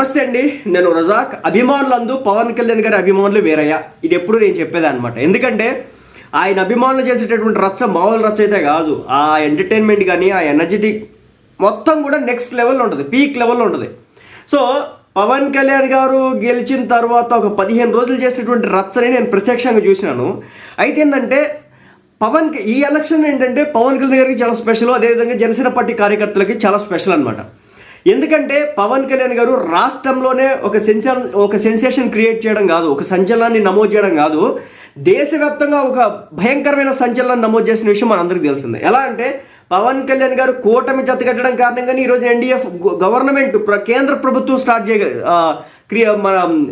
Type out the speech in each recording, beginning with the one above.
నమస్తే అండి నేను రజాక్. అభిమానులందు పవన్ కళ్యాణ్ గారి అభిమానులు వేరయ్యా. ఇది ఎప్పుడు నేను చెప్పేది అనమాట ఎందుకంటే ఆయన అభిమానులు చేసేటటువంటి రచ్చ మామూలు రచ్చ అయితే కాదు. ఆ ఎంటర్టైన్మెంట్ కానీ ఆ ఎనర్జెటిక్ మొత్తం కూడా నెక్స్ట్ లెవెల్లో ఉంటుంది. పీక్ లెవెల్లో ఉంటుంది. సో పవన్ కళ్యాణ్ గారు గెలిచిన తర్వాత ఒక పదిహేను రోజులు చేసినటువంటి రచ్చని నేను ప్రత్యక్షంగా చూసినాను. అయితే ఏంటంటే పవన్ ఈ ఎలక్షన్ ఏంటంటే పవన్ కళ్యాణ్ గారికి చాలా స్పెషల్ అదేవిధంగా జనసేన పార్టీ కార్యకర్తలకి చాలా స్పెషల్ అనమాట ఎందుకంటే పవన్ కళ్యాణ్ గారు రాష్ట్రంలోనే ఒక సెన్సా ఒక సెన్సేషన్ క్రియేట్ చేయడం కాదు ఒక సంచలనాన్ని నమోదు చేయడం కాదు. దేశవ్యాప్తంగా ఒక భయంకరమైన సంచలనం నమోదు చేసిన విషయం మనందరికీ తెలిసిందే. ఎలా అంటే పవన్ కళ్యాణ్ గారు కూటమి జతకట్టడం కారణంగానే ఈరోజు ఎన్డీఎఫ్ గవర్నమెంట్ ప్ర- కేంద్ర ప్రభుత్వం స్టార్ట్ చేయ క్రియ మన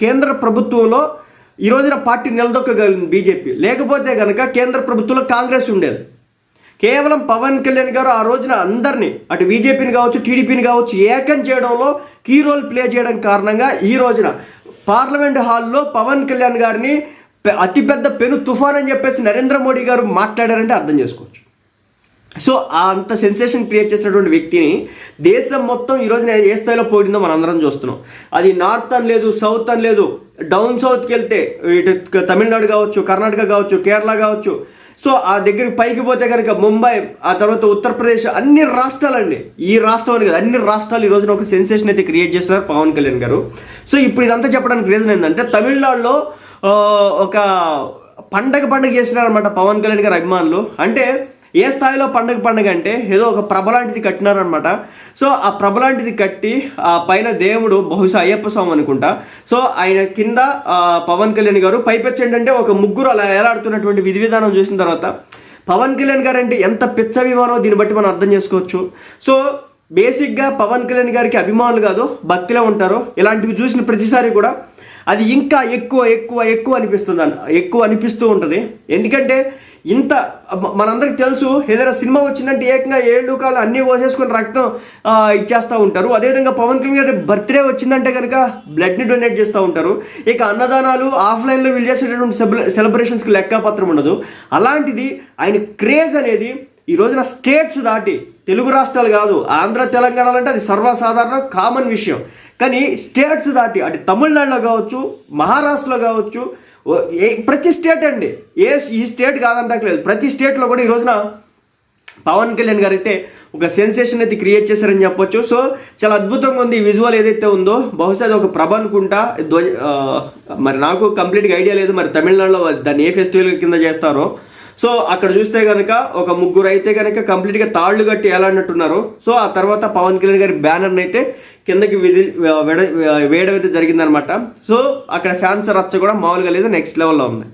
కేంద్ర ప్రభుత్వంలో ఈ రోజున పార్టీ నిలదొక్కగలిగింది బీజేపీ. లేకపోతే కనుక కేంద్ర ప్రభుత్వంలో కాంగ్రెస్ ఉండేది. కేవలం పవన్ కళ్యాణ్ గారు ఆ రోజున అందరినీ అటు బీజేపీని కావచ్చు టీడీపీని కావచ్చు ఏకం చేయడంలో కీ రోల్ ప్లే చేయడం కారణంగా ఈ రోజున పార్లమెంట్ హాల్లో పవన్ కళ్యాణ్ గారిని పె- అతిపెద్ద పెను తుఫాన్ అని చెప్పేసి నరేంద్ర మోడీ గారు మాట్లాడారంటే అర్థం చేసుకోవచ్చు. సో అంత సెన్సేషన్ క్రియేట్ చేసినటువంటి వ్యక్తిని దేశం మొత్తం ఈ రోజున ఏ స్థాయిలో పోయిందో మనం అందరం చూస్తున్నాం. అది నార్త్ అని లేదు సౌత్ అని లేదు డౌన్ సౌత్కి వెళ్తే ఇటు తమిళనాడు కావచ్చు కర్ణాటక కావచ్చు కేరళ కావచ్చు సో ఆ దగ్గరికి పైకి పోతే కనుక ముంబై ఆ తర్వాత ఉత్తరప్రదేశ్ అన్ని రాష్ట్రాలండి. ఈ రాష్ట్రం అని కదా అన్ని రాష్ట్రాలు ఈ రోజున ఒక సెన్సేషన్ అయితే క్రియేట్ చేస్తున్నారు పవన్ కళ్యాణ్ గారు. సో ఇప్పుడు ఇదంతా చెప్పడానికి రీజన్ ఏంటంటే తమిళనాడులో ఒక పండగ పండగ చేసినారనమాట పవన్ కళ్యాణ్ గారు అభిమానులు. అంటే ఏ స్థాయిలో పండగ పండగ అంటే ఏదో ఒక ప్రభలాంటిది కట్టినారనమాట సో ఆ ప్రభలాంటిది కట్టి ఆ పైన దేవుడు బహుశా అయ్యప్ప స్వామి అనుకుంటా. సో ఆయన కింద పవన్ కళ్యాణ్ గారు పైపెచ్చి ఏంటంటే ఒక ముగ్గురు అలా ఏలాడుతున్నటువంటి విధి విధానం చూసిన తర్వాత పవన్ కళ్యాణ్ గారు అంటే ఎంత పిచ్చ అభిమానో దీన్ని బట్టి మనం అర్థం చేసుకోవచ్చు. సో బేసిక్గా పవన్ కళ్యాణ్ గారికి అభిమానులు కాదు భక్తిలో ఉంటారు. ఇలాంటివి చూసిన ప్రతిసారి కూడా అది ఇంకా ఎక్కువ ఎక్కువ ఎక్కువ అనిపిస్తుంది ఎక్కువ అనిపిస్తూ ఉంటుంది. ఎందుకంటే ఇంత మనందరికి తెలుసు ఏదైనా సినిమా వచ్చిందంటే ఏకంగా ఏళ్ళు కాలు అన్నీ కోసేసుకొని రక్తం ఇచ్చేస్తూ ఉంటారు. అదేవిధంగా పవన్ కళ్యాణ్ గారి బర్త్డే వచ్చిందంటే కనుక బ్లడ్ని డొనేట్ చేస్తూ ఉంటారు. ఇక అన్నదానాలు ఆఫ్లైన్లో వీళ్ళు చేసేటటువంటి సెల సెలబ్రేషన్స్కి లెక్కపత్రం ఉండదు. అలాంటిది ఆయన క్రేజ్ అనేది ఈ రోజున స్టేట్స్ దాటి తెలుగు రాష్ట్రాలు కాదు ఆంధ్ర తెలంగాణలో అంటే అది సర్వసాధారణ కామన్ విషయం. కానీ స్టేట్స్ దాటి అటు తమిళనాడులో కావచ్చు మహారాష్ట్రలో కావచ్చు ప్రతి స్టేట్ అండి. ఏ ఈ స్టేట్ కాదంటలేదు ప్రతి స్టేట్లో కూడా ఈ రోజున పవన్ కళ్యాణ్ గారు అయితే ఒక సెన్సేషన్ అయితే క్రియేట్ చేశారని చెప్పొచ్చు. సో చాలా అద్భుతంగా ఉంది ఈ విజువల్ ఏదైతే ఉందో. బహుశా అది ఒక ప్రభ అనుకుంటా. ధ్వజ మరి నాకు కంప్లీట్గా ఐడియా లేదు. మరి తమిళనాడులో దాన్ని ఏ ఫెస్టివల్ కింద చేస్తారో. సో అక్కడ చూస్తే కనుక ఒక ముగ్గురు అయితే కనుక కంప్లీట్గా తాళ్ళు కట్టి ఎలాంటున్నారు సో ఆ తర్వాత పవన్ కళ్యాణ్ గారి బ్యానర్ని అయితే కిందకి విధి వేయడం అయితే జరిగిందనమాట సో అక్కడ ఫ్యాన్స్ రచ్చ కూడా మామూలుగా లేదు నెక్స్ట్ లెవెల్లో ఉంది.